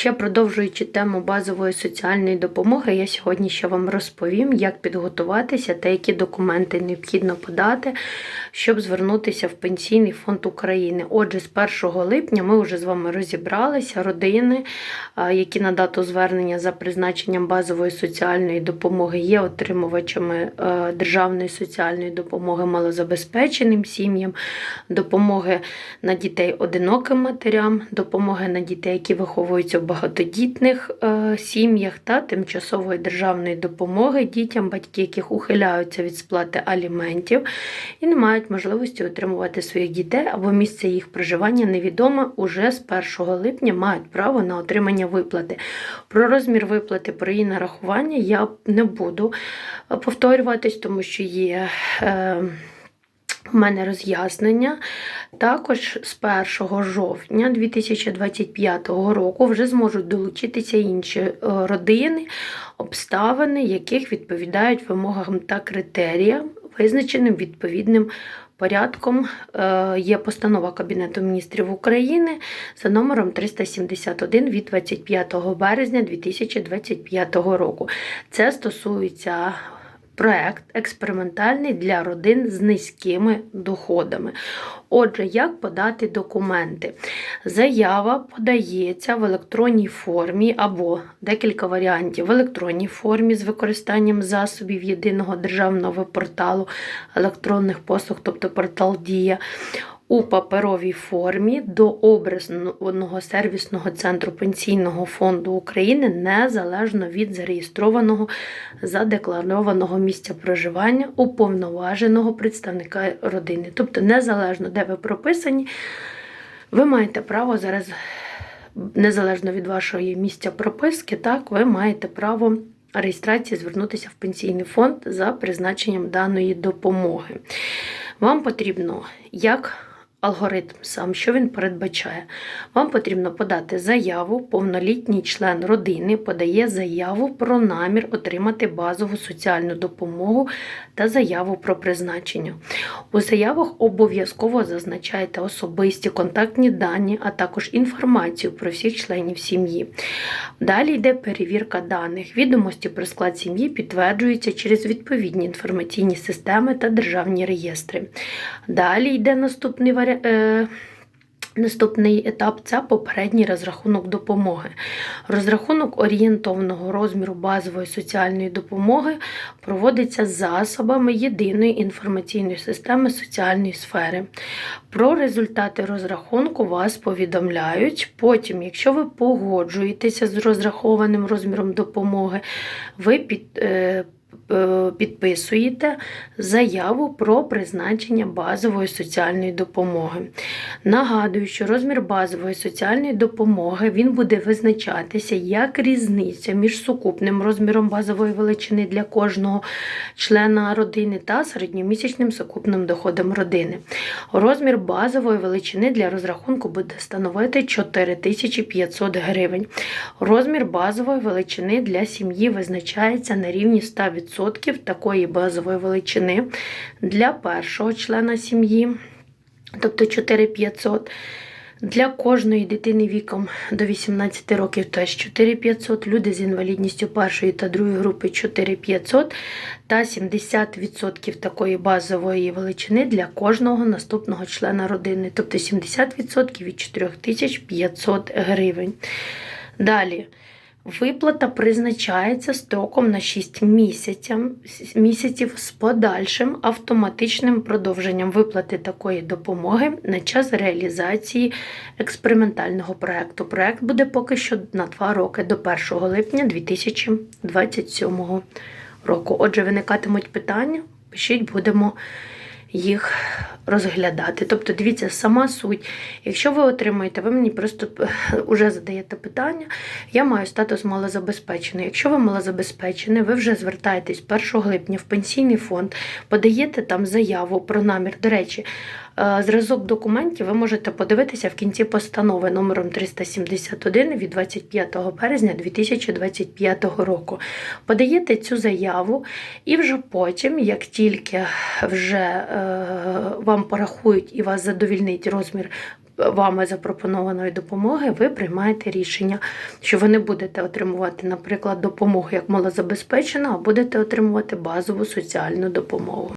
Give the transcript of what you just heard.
Ще продовжуючи тему базової соціальної допомоги, я сьогодні ще вам розповім, як підготуватися та які документи необхідно подати, щоб звернутися в Пенсійний фонд України. Отже, з 1 липня ми вже з вами розібралися родини, які на дату звернення за призначенням базової соціальної допомоги є отримувачами е, державної соціальної допомоги малозабезпеченим сім'ям, допомоги на дітей одиноким матерям, допомоги на дітей, які виховуються в багатодітних е, сім'ях та тимчасової державної допомоги дітям, батьки, яких ухиляються від сплати аліментів і не мають можливості отримувати своїх дітей або місце їх проживання невідоме уже з 1 липня мають право на отримання виплати. Про розмір виплати, про її нарахування я не буду е, повторюватись, тому що є. У мене роз'яснення. Також з 1 жовтня 2025 року вже зможуть долучитися інші е, родини, обставини, яких відповідають вимогам та критеріям, визначеним відповідним порядком. Е, Є постанова Кабінету міністрів України за номером 371 від 25 березня 2025 року. Це стосується проект експериментальний для родин з низькими доходами. Отже, як подати документи? Заява подається в електронній формі або декілька варіантів в електронній формі з використанням засобів єдиного державного порталу електронних послуг, тобто портал Дія. У паперовій формі до обраного сервісного центру Пенсійного фонду України незалежно від зареєстрованого задекларованого місця проживання уповноваженого представника родини. Тобто, незалежно де ви прописані, ви маєте право зараз, незалежно від вашого місця прописки, так, ви маєте право реєстрації звернутися в пенсійний фонд за призначенням даної допомоги. Вам потрібно як алгоритм сам, що він передбачає. Вам потрібно подати заяву, повнолітній член родини подає заяву про намір отримати базову соціальну допомогу та заяву про призначення. У заявах обов'язково зазначайте особисті контактні дані, а також інформацію про всіх членів сім'ї. Далі йде перевірка даних. Відомості про склад сім'ї підтверджуються через відповідні інформаційні системи та державні реєстри. Далі йде наступний варіант. Наступний етап це попередній розрахунок допомоги. Розрахунок орієнтовного розміру базової соціальної допомоги проводиться засобами єдиної інформаційної системи соціальної сфери. Про результати розрахунку вас повідомляють. Потім, якщо ви погоджуєтеся з розрахованим розміром допомоги, ви під е, підписуєте заяву про призначення базової соціальної допомоги. Нагадую, що розмір базової соціальної допомоги він буде визначатися як різниця між сукупним розміром базової величини для кожного члена родини та середньомісячним сукупним доходом родини. Розмір базової величини для розрахунку буде становити 4500 гривень. Розмір базової величини для сім'ї визначається на рівні 100% 100% такої базової величини для першого члена сім'ї, тобто 4500. Для кожної дитини віком до 18 років теж 4500, люди з інвалідністю першої та другої групи 4500 та 70% такої базової величини для кожного наступного члена родини, тобто 70% від 4500 гривень. Далі. Виплата призначається строком на 6 місяців, місяців з подальшим автоматичним продовженням виплати такої допомоги на час реалізації експериментального проєкту. Проєкт буде поки що на 2 роки до 1 липня 2027 року. Отже, виникатимуть питання, пишіть, будемо їх розглядати. Тобто, дивіться, сама суть. Якщо ви отримуєте, ви мені просто вже задаєте питання, я маю статус малозабезпечений. Якщо ви малозабезпечений, ви вже звертаєтесь 1 липня в пенсійний фонд, подаєте там заяву про намір. До речі, Е, Зразок документів ви можете подивитися в кінці постанови номером 371 від 25 березня 2025 року. Подаєте цю заяву, і вже потім, як тільки вже е, вам порахують і вас задовільнить розмір вами запропонованої допомоги, ви приймаєте рішення, що ви не будете отримувати, наприклад, допомогу як малозабезпечена, а будете отримувати базову соціальну допомогу.